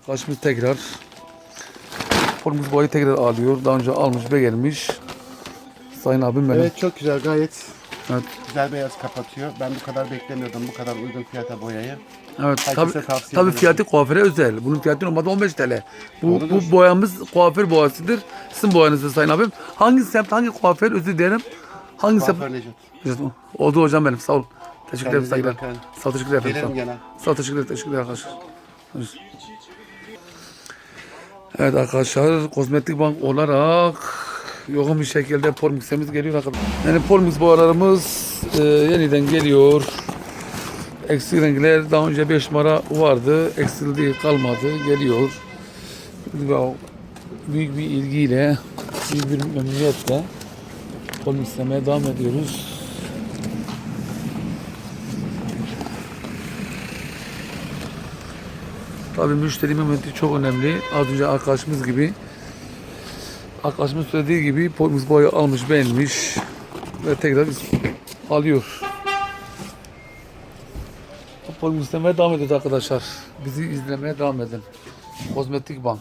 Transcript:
Arkadaşımız tekrar formumuz boyayı tekrar alıyor. Daha önce almış ve gelmiş. Sayın abim benim. Evet çok güzel gayet Evet. güzel beyaz kapatıyor. Ben bu kadar beklemiyordum bu kadar uygun fiyata boyayı. Evet. Herkese Tabii, tavsiye ederim. fiyatı kuaföre özel. Bunun fiyatı normalde 15 TL. Bu, Doğrudur. bu boyamız kuaför boyasıdır. Sizin boyanızdır sayın abim. Hangi semt, hangi kuaför özür dilerim. Hangi semt? Kuaför Necdet. Oldu hocam benim. Sağ ol. Teşekkür ederim Kendinize iyi saygılar. bakın. Sağ ol, teşekkür ederim. Sağ Gelirim ol. gene. Sağ ol, teşekkürler, teşekkürler arkadaşlar. Evet arkadaşlar kozmetik bank olarak yoğun bir şekilde Polmix'imiz geliyor arkadaşlar. Yani Polmix boyalarımız e, yeniden geliyor. Eksik renkler daha önce 5 numara vardı. Eksildi kalmadı. Geliyor. Büyük bir ilgiyle, büyük bir memnuniyetle Polmix'lemeye devam ediyoruz. Tabii müşteri memnuniyeti çok önemli. Az önce arkadaşımız gibi arkadaşımız söylediği gibi polimiz boyu almış beğenmiş ve tekrar alıyor. Polimiz istemeye devam ediyor arkadaşlar. Bizi izlemeye devam edin. Kozmetik Bank.